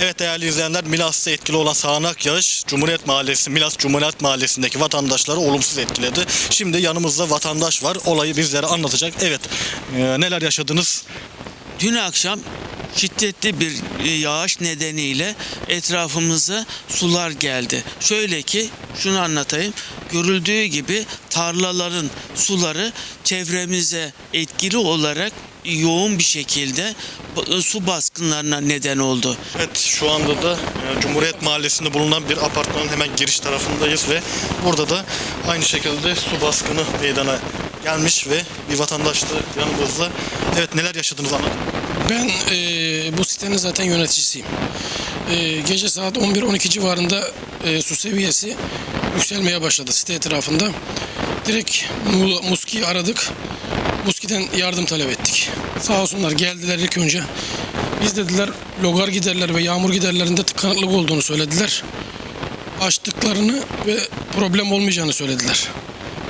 Evet değerli izleyenler Milas'ta etkili olan sağanak yağış Cumhuriyet Mahallesi, Milas Cumhuriyet Mahallesi'ndeki vatandaşları olumsuz etkiledi. Şimdi yanımızda vatandaş var. Olayı bizlere anlatacak. Evet e, neler yaşadınız? Dün akşam şiddetli bir e, yağış nedeniyle etrafımıza sular geldi. Şöyle ki şunu anlatayım. Görüldüğü gibi tarlaların suları çevremize etkili olarak yoğun bir şekilde su baskınlarına neden oldu. Evet şu anda da e, Cumhuriyet Mahallesi'nde bulunan bir apartmanın hemen giriş tarafındayız ve burada da aynı şekilde su baskını meydana gelmiş ve bir vatandaş da yanımızda. Evet neler yaşadınız anlatın. Ben e, bu sitenin zaten yöneticisiyim. E, gece saat 11-12 civarında e, su seviyesi yükselmeye başladı site etrafında. Direkt Mu- Muski'yi aradık. Muski'den yardım talep ettik. Sağ olsunlar geldiler ilk önce. Biz dediler logar giderler ve yağmur giderlerinde tıkanıklık olduğunu söylediler. Açtıklarını ve problem olmayacağını söylediler.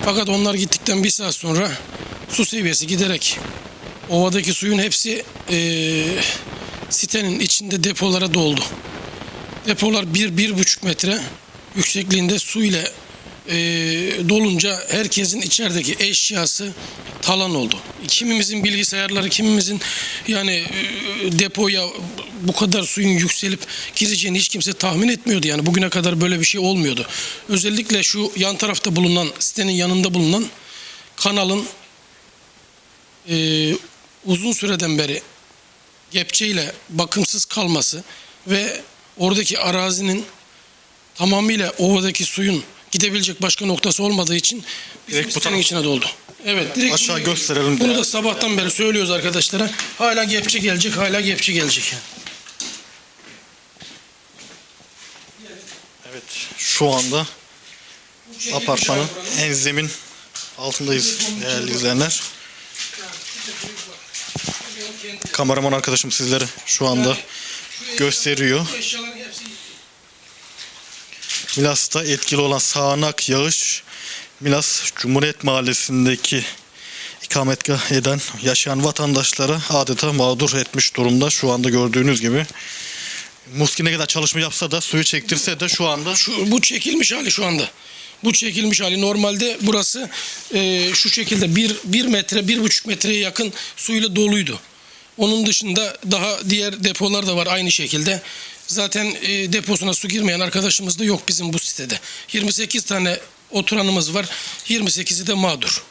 Fakat onlar gittikten bir saat sonra su seviyesi giderek ovadaki suyun hepsi eee, sitenin içinde depolara doldu. Depolar bir, bir buçuk metre yüksekliğinde su ile eee, dolunca herkesin içerideki eşyası talan oldu. Kimimizin bilgisayarları, kimimizin yani eee, depoya bu kadar suyun yükselip gireceğini hiç kimse tahmin etmiyordu. Yani bugüne kadar böyle bir şey olmuyordu. Özellikle şu yan tarafta bulunan, sitenin yanında bulunan kanalın e, uzun süreden beri gepçeyle bakımsız kalması ve oradaki arazinin tamamıyla ovadaki suyun gidebilecek başka noktası olmadığı için bizim Direkt bu sitenin taraf- içine doldu. Evet. Direkt Aşağı bunu- gösterelim Bunu de. da sabahtan beri söylüyoruz arkadaşlara. Hala gepçe gelecek, hala gepçe gelecek. yani. Evet şu anda apartmanın en zemin altındayız değerli izleyenler. Kameraman arkadaşım sizlere şu anda gösteriyor. Eşyaların Milas'ta etkili olan sağanak yağış Milas Cumhuriyet Mahallesi'ndeki ikametgah eden yaşayan vatandaşları adeta mağdur etmiş durumda. Şu anda gördüğünüz gibi. Muski ne kadar çalışma yapsa da suyu çektirse de şu anda Şu, bu çekilmiş hali şu anda. Bu çekilmiş hali. Normalde burası e, şu şekilde bir, bir metre, bir buçuk metreye yakın suyla doluydu. Onun dışında daha diğer depolar da var aynı şekilde. Zaten e, deposuna su girmeyen arkadaşımız da yok bizim bu sitede. 28 tane oturanımız var. 28'i de mağdur.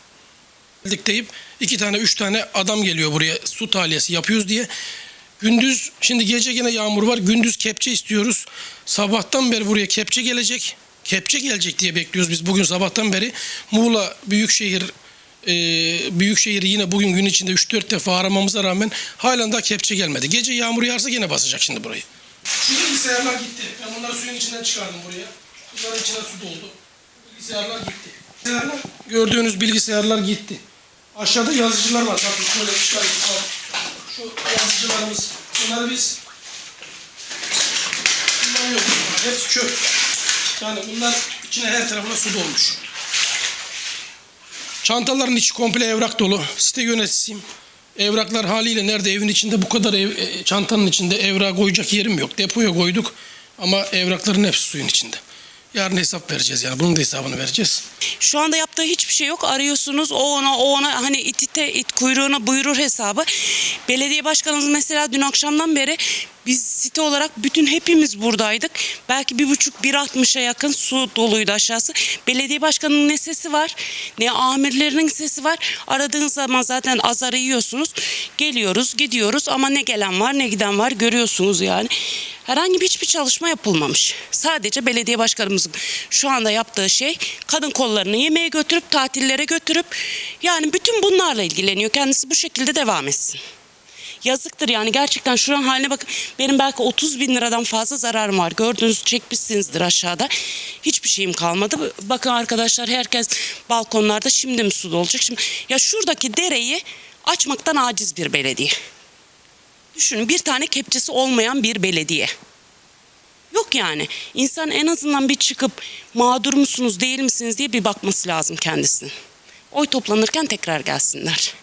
Geldik deyip iki tane üç tane adam geliyor buraya su tahliyesi yapıyoruz diye. Gündüz şimdi gece gene yağmur var. Gündüz kepçe istiyoruz. Sabahtan beri buraya kepçe gelecek. Kepçe gelecek diye bekliyoruz biz bugün sabahtan beri. Muğla Büyükşehir e, Büyükşehir yine bugün gün içinde 3-4 defa aramamıza rağmen halen daha kepçe gelmedi. Gece yağmur yağarsa gene basacak şimdi burayı. Şu bilgisayarlar gitti. Ben bunları suyun içinden çıkardım buraya. Bunların içine su doldu. Bilgisayarlar gitti. Bilgisayarlar, gördüğünüz bilgisayarlar gitti. Aşağıda yazıcılar var. Bakın şöyle çıkarayım. Al. Şu yazıcılarımız. Bunları biz kullanıyoruz. Hepsi çöp. Yani bunlar içine her tarafına su dolmuş. Çantaların içi komple evrak dolu. Site yöneticisiyim. Evraklar haliyle nerede evin içinde bu kadar ev, e, çantanın içinde evrak koyacak yerim yok. Depoya koyduk ama evrakların hepsi suyun içinde. Yarın hesap vereceğiz yani bunun da hesabını vereceğiz. Şu anda yaptığı hiçbir şey yok. Arıyorsunuz o ona o ona hani it ite it kuyruğuna buyurur hesabı. Belediye başkanımız mesela dün akşamdan beri biz site olarak bütün hepimiz buradaydık. Belki bir buçuk bir altmışa yakın su doluydu aşağısı. Belediye başkanının ne sesi var ne amirlerinin sesi var. Aradığınız zaman zaten azarı yiyorsunuz. Geliyoruz gidiyoruz ama ne gelen var ne giden var görüyorsunuz yani. Herhangi bir hiçbir çalışma yapılmamış. Sadece belediye başkanımızın şu anda yaptığı şey kadın kollarını yemeğe götürüp tatillere götürüp yani bütün bunlarla ilgileniyor. Kendisi bu şekilde devam etsin. Yazıktır yani gerçekten şuranın haline bakın. Benim belki 30 bin liradan fazla zararım var. Gördüğünüz çekmişsinizdir aşağıda. Hiçbir şeyim kalmadı. Bakın arkadaşlar herkes balkonlarda şimdi mi su dolacak? Şimdi ya şuradaki dereyi açmaktan aciz bir belediye. Düşünün bir tane kepçesi olmayan bir belediye. Yok yani. İnsan en azından bir çıkıp mağdur musunuz değil misiniz diye bir bakması lazım kendisine. Oy toplanırken tekrar gelsinler.